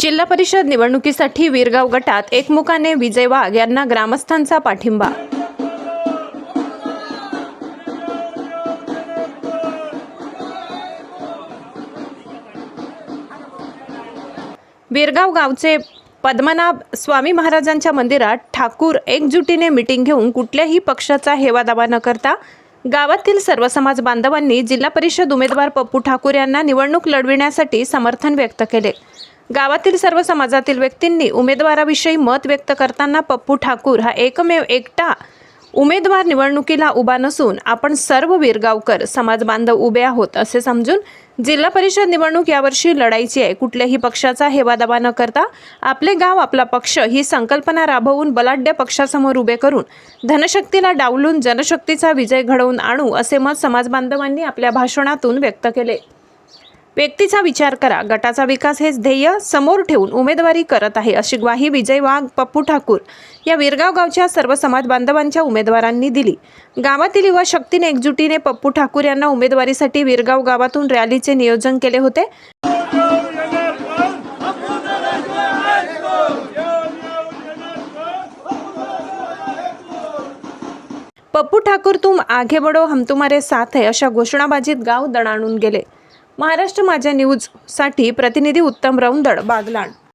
जिल्हा परिषद निवडणुकीसाठी वीरगाव गटात एकमुखाने विजय वाघ यांना ग्रामस्थांचा पाठिंबा. वीरगाव गावचे पद्मनाभ स्वामी महाराजांच्या मंदिरात ठाकूर एकजुटीने मिटिंग घेऊन कुठल्याही पक्षाचा हेवा दावा न करता गावातील सर्व समाज बांधवांनी जिल्हा परिषद उमेदवार पप्पू ठाकूर यांना निवडणूक लढविण्यासाठी समर्थन व्यक्त केले. गावातील सर्व समाजातील व्यक्तींनी उमेदवाराविषयी मत व्यक्त करताना पप्पू ठाकूर हा एकमेव एकटा उमेदवार निवडणुकीला उभा नसून आपण सर्व वीरगावकर समाज बांधव उभे आहोत असे समजून जिल्हा परिषद निवडणूक यावर्षी लढायची आहे. कुठल्याही पक्षाचा हेवादावा न करता आपले गाव आपला पक्ष ही संकल्पना राबवून बलाढ्य पक्षासमोर उभे करून धनशक्तीला डावलून जनशक्तीचा विजय घडवून आणू असे मत समाज बांधवांनी आपल्या भाषणातून व्यक्त केले. व्यक्तीचा विचार करा. गटाचा विकास हेच ध्येय समोर ठेवून उमेदवारी करत आहे अशी ग्वाही विजय वाघ पप्पू ठाकूर या विरगाव गावच्या सर्व समाज बांधवांच्या उमेदवारांनी दिली. गावातील युवा शक्तीने एकजुटीने पप्पू ठाकूर यांना उमेदवारीसाठी विरगाव गावातून रॅलीचे नियोजन केले होते. पप्पू ठाकूर तुम आगे बडो हम तुम्हारे साथ है अशा घोषणाबाजीत गाव दणाणून गेले. महाराष्ट्र माझ्या न्यूजसाठी प्रतिनिधी उत्तम रौंदड बागलाण.